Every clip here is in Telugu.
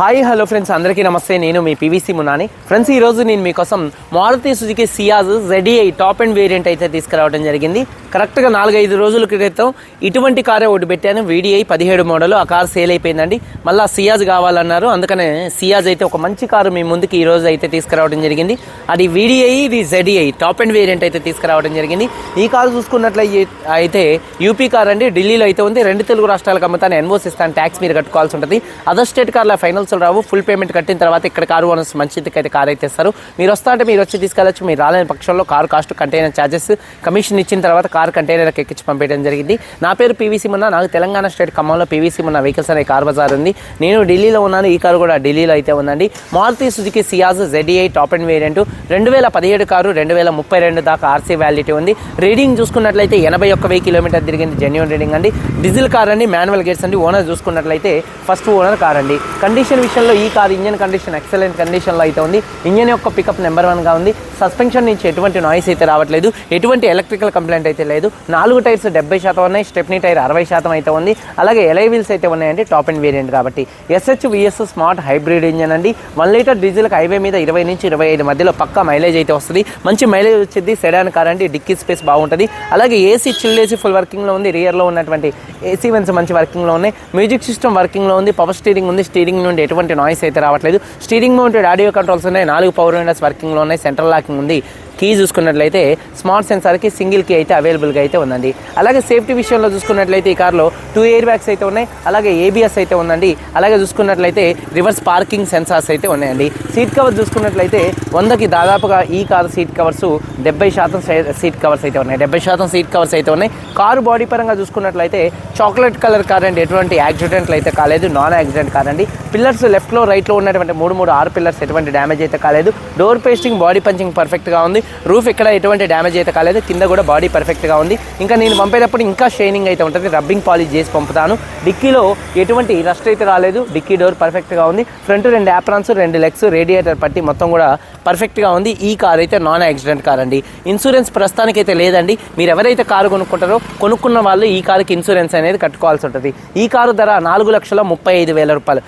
హాయ్ హలో ఫ్రెండ్స్ అందరికీ నమస్తే. నేను మీ పీవీసీ మునాని ఫ్రెండ్స్ ఈ రోజు నేను మీకోసం Maruti Suzuki Ciaz ZDI top end variant అయితే తీసుకురావడం జరిగింది. కరెక్ట్గా నాలుగైదు రోజుల క్రితం ఇటువంటి కారే ఒకటి పెట్టాను. వీడిఐ పదిహేడు మోడల్. ఆ కార్ సేల్ అయిపోయిందండి. మళ్ళీ సియాజ్ కావాలన్నారు. అందుకనే సియాజ్ అయితే ఒక మంచి కారు మీ ముందుకి ఈ రోజు అయితే తీసుకురావడం జరిగింది. అది వీడిఐ ఇది జెడిఐ టాప్ అండ్ వేరియంట్ అయితే తీసుకురావడం జరిగింది. ఈ కారు చూసుకున్నట్లయితే అయితే యూపీ కార్ అండి. ఢిల్లీలో అయితే ఉంది. రెండు తెలుగు రాష్ట్రాలకు అమ్ముతాను. ఎన్వోసిస్తాను ఇస్తాను. ట్యాక్స్ మీరు కట్టుకోవాల్సి ఉంటుంది. అదర్ స్టేట్ కార్ల ఫైనల్స్ రావు. ఫుల్ పేమెంట్ కట్టిన తర్వాత ఇక్కడ కారు ఓనర్స్ మంచిది అయితే కారు అయితే ఇస్తారు. మీరు వస్తా అంటే మీరు వచ్చి తీసుకెళ్ళచ్చు. మీరు రాలేని పక్షంలో car cost container charges commission ఇచ్చిన తర్వాత కార్ కంటైనర్కి ఎక్కించి పంపించడం జరిగింది. నా పేరు పీవీసీ మున్న నాకు తెలంగాణ స్టేట్ ఖమ్మంలో పీవీసీ మున్న వెహికల్స్ అనే కార్ బజార్ ఉంది. నేను ఢిల్లీలో ఉన్నాను. ఈ కారు కూడా ఢిల్లీలో అయితే ఉందండి. Maruti Suzuki Ciaz ZDI top end variant రెండు వేల పదిహేడు కారు రెండు వేల ముప్పై రెండు దాకా ఆర్సీ వ్యాలిటీ ఉంది. రీడింగ్ చూసుకున్నట్లయితే ఎనభై ఒక్క వెయ్యి కిలోమీటర్ తిరిగింది. జెన్యున్ రీడింగ్ అండి. డీజిల్ కార్ అండి మాన్యువల్ గేట్స్ అండి. ఓనర్ చూసుకున్నట్లయితే ఫస్ట్ ఓనర్ కార్ అండి. కండిషన్ విషయంలో ఈ కార్ ఇంజన్ కండిషన్ ఎక్సలెంట్ కండిషన్లో అయితే ఉంది. ఇంజన్ యొక్క పికప్ నెంబర్ వన్గా ఉంది. సస్పెన్షన్ నుంచి ఎటువంటి నాయిస్ అయితే రావట్లేదు. ఎటువంటి ఎలక్ట్రికల్ కంప్లైంట్ అయితే లేదు. నాలుగు టైర్స్ డెబ్బై శాతం ఉన్నాయి. స్టెప్నీ టైర్ అరవై శాతం అయితే ఉంది. అలాగే ఎలై వీల్స్ అయితే ఉన్నాయండి. టాప్ అండ్ వేరియంట్ కాబట్టి. SH VS smart hybrid engine అండి. వన్ లీటర్ డీజిల్కి హైవే మీద ఇరవై నుంచి ఇరవై ఐదు మధ్యలో పక్కా మైలేజ్ అయితే వస్తుంది. మంచి మైలేజ్ వచ్చేది సెడాన్ కార్ అండి. డిక్కీ స్పేస్ బాగుంటుంది. అలాగే ఏసీ చిల్ ఏసీ ఫుల్ వర్కింగ్లో ఉంది. రియర్లో ఉన్నటువంటి ఏసీ వెన్స్ మంచి వర్కింగ్లో ఉన్నాయి. మ్యూజిక్ సిస్టమ్ వర్కింగ్లో ఉంది. పవర్ స్టీరింగ్ ఉంది. స్టీరింగ్ నుండి ఎటువంటి నాయిస్ అయితే రావట్లేదు. స్టీరింగ్ మౌంటెడ్ ఆడియో కంట్రోల్స్ ఉన్నాయి. నాలుగు పవర్ విండోస్ వర్కింగ్లో ఉన్నాయి. సెంట్రల్ లాకింగ్ ఉంది. కీ చూసుకున్నట్లయితే స్మార్ట్ సెన్సార్కి సింగిల్ కీ అయితే అవైలబుల్గా అయితే ఉందండి. అలాగే సేఫ్టీ విషయంలో చూసుకున్నట్లయితే ఈ కార్లో టూ ఎయిర్ బ్యాగ్స్ అయితే ఉన్నాయి. అలాగే ఏబిఎస్ అయితే ఉందండి. అలాగే చూసుకున్నట్లయితే రివర్స్ పార్కింగ్ సెన్సార్స్ అయితే ఉన్నాయండి. సీట్ కవర్ చూసుకున్నట్లయితే వందకి దాదాపుగా ఈ కార్ సీట్ కవర్స్ డెబ్బై శాతం సీట్ కవర్స్ అయితే ఉన్నాయి. డెబ్బై శాతం సీట్ కవర్స్ అయితే ఉన్నాయి. కారు బాడీ పరంగా చూసుకున్నట్లయితే చాక్లెట్ కలర్ కార్ అండి. ఎటువంటి యాక్సిడెంట్లు అయితే కాలేదు. నాన్ యాక్సిడెంట్ కార్ అండి. పిల్లర్స్ లెఫ్ట్లో రైట్లో ఉన్నటువంటి మూడు మూడు ఆరు పిల్లర్స్ ఎటువంటి డ్యామేజ్ అయితే కాలేదు. డోర్ పేస్టింగ్ బాడీ పంచింగ్ పర్ఫెక్ట్గా ఉంది. రూఫ్ ఎక్కడ ఎటువంటి డ్యామేజ్ అయితే కాలేదు కింద కూడా బాడీ పర్ఫెక్ట్గా ఉంది. ఇంకా నేను పంపేటప్పుడు ఇంకా షైనింగ్ అయితే ఉంటుంది రబ్బింగ్ పాలిష్ చేసి పంపుతాను. డిక్కీలో ఎటువంటి రస్ట్ అయితే రాలేదు డిక్కీ డోర్ పర్ఫెక్ట్గా ఉంది. ఫ్రంట్ రెండు యాప్రాన్స్ రెండు లెగ్స్ రేడియేటర్ పట్టి మొత్తం కూడా పర్ఫెక్ట్గా ఉంది. ఈ కార్ అయితే నాన్ యాక్సిడెంట్ కార్ అండి. ఇన్సూరెన్స్ ప్రస్తుతానికి అయితే లేదండి. మీరు ఎవరైతే కారు కొనుక్కుంటారో కొనుక్కున్న వాళ్ళు ఈ కారుకి ఇన్సూరెన్స్ అనేది కట్టుకోవాల్సి ఉంటుంది. ఈ కారు ధర నాలుగు లక్షల ముప్పై ఐదు వేల రూపాయలు.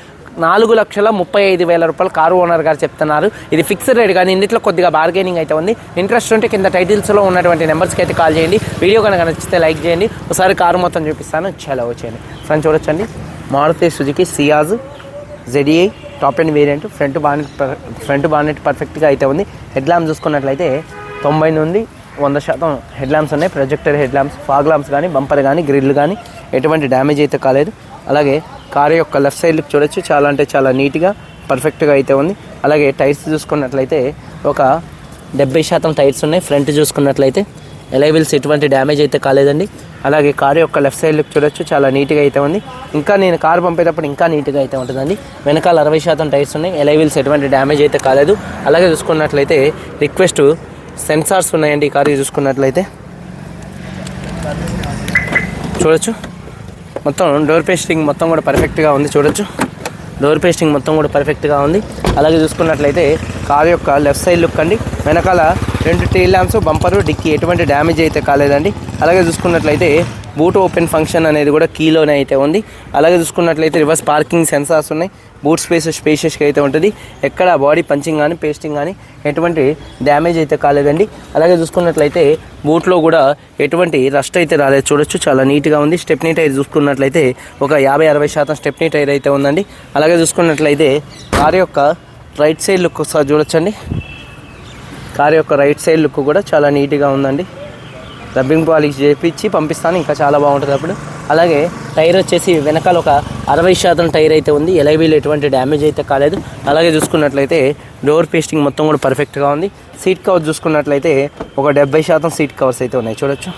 నాలుగు లక్షల ముప్పై ఐదు వేల రూపాయలు కారు ఓనర్ గారు చెప్తున్నారు. ఇది ఫిక్స్డ్ రేట్ కానీ ఇందులో కొద్దిగా బార్గెనింగ్ అయితే ఉంది. ఇంట్రెస్ట్ ఉంటే కింద టైటిల్స్లో ఉన్నటువంటి నెంబర్స్కి అయితే కాల్ చేయండి. వీడియో కనుక నచ్చితే లైక్ చేయండి. ఒకసారి కారు మొత్తం చూపిస్తాను. చాలా వచ్చేయండి. ఫ్రెండ్ చూడొచ్చండి. Maruti Suzuki Ciaz ZDI top end variant. Front bonnet front bonnet పర్ఫెక్ట్గా అయితే ఉంది. హెడ్ ల్యాంప్ చూసుకున్నట్లయితే తొంభై నుండి వంద శాతం హెడ్ ల్యాంప్స్ ఉన్నాయి. Projector head lamps fog lamps కానీ బంపర్ కానీ గ్రిల్ కానీ ఎటువంటి డ్యామేజ్ అయితే కాలేదు. అలాగే కారు యొక్క లెఫ్ట్ సైడ్ లుక్ చూడొచ్చు. చాలా అంటే చాలా నీట్గా పర్ఫెక్ట్గా అయితే ఉంది. అలాగే టైర్స్ చూసుకున్నట్లయితే ఒక డెబ్బై శాతం టైర్స్ ఉన్నాయి. ఫ్రంట్ చూసుకున్నట్లయితే ఎలైవిల్స్ ఎటువంటి డ్యామేజ్ అయితే కాలేదండి. అలాగే కారు యొక్క లెఫ్ట్ సైడ్ లుక్ చూడొచ్చు. చాలా నీట్గా అయితే ఉంది. ఇంకా నేను కారు పంపేటప్పుడు ఇంకా నీట్గా అయితే ఉంటుందండి. వెనకాల అరవై శాతం టైర్స్ ఉన్నాయి. ఎలైవిల్స్ ఎటువంటి డ్యామేజ్ అయితే కాలేదు. అలాగే చూసుకున్నట్లయితే రిక్వెస్ట్ సెన్సార్స్ ఉన్నాయండి ఈ కారు చూసుకున్నట్లయితే. చూడొచ్చు. మొత్తం డోర్ పేస్టింగ్ మొత్తం కూడా పర్ఫెక్ట్గా ఉంది చూడొచ్చు. డోర్ పేస్టింగ్ మొత్తం కూడా పర్ఫెక్ట్గా ఉంది. అలాగే చూసుకున్నట్లయితే కారు యొక్క లెఫ్ట్ సైడ్ లుక్ అండి. వెనకాల రెండు టైల్ ల్యాంప్స్ బంపరు డిక్కి ఎటువంటి డ్యామేజ్ అయితే కాలేదండి. అలాగే చూసుకున్నట్లయితే బూట్ ఓపెన్ ఫంక్షన్ అనేది కూడా కీలోనే అయితే ఉంది. అలాగే చూసుకున్నట్లయితే రివర్స్ పార్కింగ్ సెన్సార్స్ ఉన్నాయి. బూట్ స్పేస్ స్పేషియస్గా అయితే ఉంటుంది. ఎక్కడ బాడీ పంచింగ్ కానీ పేస్టింగ్ కానీ ఎటువంటి డ్యామేజ్ అయితే కాలేదండి. అలాగే చూసుకున్నట్లయితే బూట్లో కూడా ఎటువంటి రస్ట్ అయితే రాలేదు. చూడొచ్చు చాలా నీట్గా ఉంది. స్టెప్నీ టైర్ చూసుకున్నట్లయితే ఒక యాభై అరవై శాతం స్టెప్నీ టైర్ అయితే ఉందండి. అలాగే చూసుకున్నట్లయితే కార్ యొక్క రైట్ సైడ్ లుక్ ఒకసారి చూడొచ్చండి. కార్ యొక్క రైట్ సైడ్ లుక్ కూడా చాలా నీట్గా ఉందండి. రబ్బింగ్ పాలిష్ చేపించి పంపిస్తాను ఇంకా చాలా బాగుంటుంది అప్పుడు. అలాగే టైర్ వచ్చేసి వెనకాల ఒక అరవై శాతం టైర్ అయితే ఉంది ఎలైవీలు ఎటువంటి డ్యామేజ్ అయితే కాలేదు. అలాగే చూసుకున్నట్లయితే డోర్ పేస్టింగ్ మొత్తం కూడా పర్ఫెక్ట్గా ఉంది. సీట్ కవర్ చూసుకున్నట్లయితే ఒక డెబ్బై శాతం సీట్ కవర్స్ అయితే ఉన్నాయి చూడొచ్చు.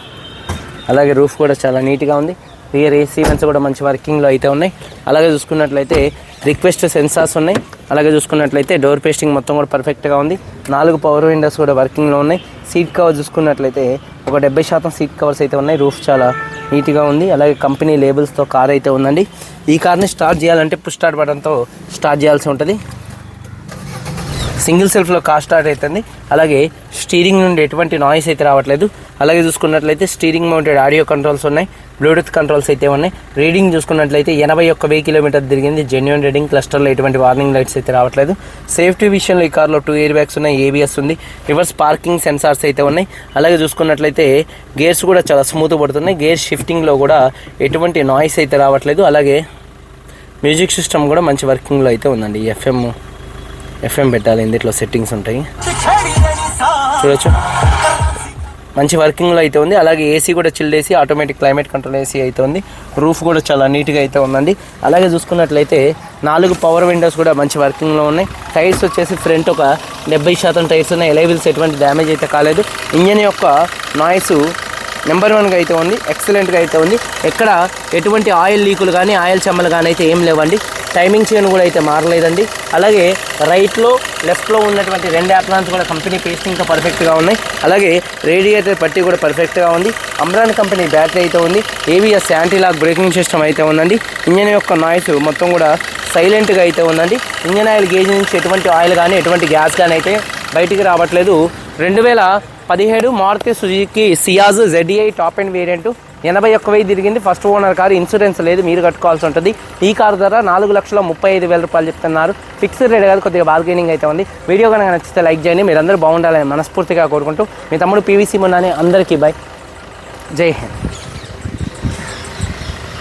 అలాగే రూఫ్ కూడా చాలా నీట్గా ఉంది. రియర్ ఏసీ వెన్స్ కూడా మంచి వర్కింగ్లో అయితే ఉన్నాయి. అలాగే చూసుకున్నట్లయితే రిక్వెస్ట్ సెన్సార్స్ ఉన్నాయి. అలాగే చూసుకున్నట్లయితే డోర్ పేస్టింగ్ మొత్తం కూడా పర్ఫెక్ట్గా ఉంది. నాలుగు పవర్ విండోస్ కూడా వర్కింగ్లో ఉన్నాయి. సీట్ కవర్ చూసుకున్నట్లయితే ఒక డెబ్బై శాతం సీట్ కవర్స్ అయితే ఉన్నాయి. రూఫ్ చాలా నీట్గా ఉంది. అలాగే కంపెనీ లేబుల్స్తో కార్ అయితే ఉందండి. ఈ కార్ని స్టార్ట్ చేయాలంటే పుష్ స్టార్ట్ బటన్తో స్టార్ట్ చేయాల్సి ఉంటుంది. సింగిల్ సెల్ఫ్లో కార్ స్టార్ట్ అవుతుంది. అలాగే స్టీరింగ్ నుండి ఎటువంటి నాయిస్ అయితే రావట్లేదు. అలాగే చూసుకున్నట్లయితే స్టీరింగ్ మౌంటెడ్ ఆడియో కంట్రోల్స్ ఉన్నాయి. బ్లూటూత్ కంట్రోల్స్ అయితే ఉన్నాయి. రీడింగ్ చూసుకున్నట్లయితే ఎనభై ఒక్క వెయ్యి కిలోమీటర్ తిరిగింది. జెన్యున్ రీడింగ్ క్లస్టర్లో ఎటువంటి వార్నింగ్ లైట్స్ అయితే రావట్లేదు. సేఫ్టీ విషయంలో ఈ కార్లో టూ ఇయర్ బ్యాగ్స్ ఉన్నాయి. ఏబిఎస్ ఉంది. రివర్స్ పార్కింగ్ సెన్సార్స్ అయితే ఉన్నాయి. అలాగే చూసుకున్నట్లయితే గేర్స్ కూడా చాలా స్మూత్ పడుతున్నాయి. గేర్ షిఫ్టింగ్లో కూడా ఎటువంటి నాయిస్ అయితే రావట్లేదు. అలాగే మ్యూజిక్ సిస్టమ్ కూడా మంచి వర్కింగ్లో అయితే ఉందండి ఎఫ్ఎం ఎఫ్ఎం పెట్టాలి ఇందులో సెట్టింగ్స్ ఉంటాయి. చూడొచ్చు. మంచి వర్కింగ్లో అయితే ఉంది. అలాగే ఏసీ కూడా chilled AC automatic climate control AC అయితే ఉంది. రూఫ్ కూడా చాలా నీట్గా అయితే ఉందండి. అలాగే చూసుకున్నట్లయితే నాలుగు పవర్ విండోస్ కూడా మంచి వర్కింగ్లో ఉన్నాయి. టైర్స్ వచ్చేసి ఫ్రంట్ ఒక డెబ్బై శాతం టైర్స్ ఉన్నాయి. ఎలైవిల్స్ ఎటువంటి డ్యామేజ్ అయితే కాలేదు. ఇంజన్ యొక్క నాయిస్ నెంబర్ వన్గా అయితే ఉంది. ఎక్సలెంట్గా అయితే ఉంది. ఎక్కడ ఎటువంటి ఆయిల్ లీకులు కానీ ఆయిల్ చెమ్మలు కానీ అయితే ఏం లేవండి. టైమింగ్ చైన్ కూడా అయితే మారలేదండి. అలాగే రైట్లో లెఫ్ట్లో ఉన్నటువంటి రెండు యాప్లాన్స్ కూడా కంపెనీ పేస్ట్ ఇంకా పర్ఫెక్ట్గా ఉన్నాయి. అలాగే రేడియేటర్ పట్టి కూడా పర్ఫెక్ట్గా ఉంది. అమ్రాన్ కంపెనీ బ్యాటరీ అయితే ఉంది. ఏవిఎస్ యాంటీలాక్ బ్రేకింగ్ సిస్టమ్ అయితే ఉందండి. ఇంజన్ యొక్క నాయిస్ మొత్తం కూడా సైలెంట్గా అయితే ఉందండి. ఇంజన్ ఆయిల్ గేజ్ నుంచి ఎటువంటి ఆయిల్ కానీ ఎటువంటి గ్యాస్ కానీ అయితే బయటికి రావట్లేదు. రెండు వేల పదిహేడు Maruti Suzuki Ciaz ZDI top and variant ఎనభై ఒక్క వెయ్యి తిరిగింది. ఫస్ట్ ఓనర్ కారు ఇన్సూరెన్స్ లేదు మీరు కట్టుకోవాల్సి ఉంటుంది. ఈ కారు ధర నాలుగు లక్షల ముప్పై ఐదు వేల రూపాయలు చెప్తున్నారు. ఫిక్స్డ్ రేట్ కాదు కొద్దిగా బార్గెనింగ్ అయితే ఉంది. వీడియో కనుక నచ్చితే లైక్ చేయండి. మీరందరూ బాగుండాలని మనస్ఫూర్తిగా కోరుకుంటూ మీ తమ్ముడు పీవీసీ మున్నాని అందరికీ బై జై హింద్.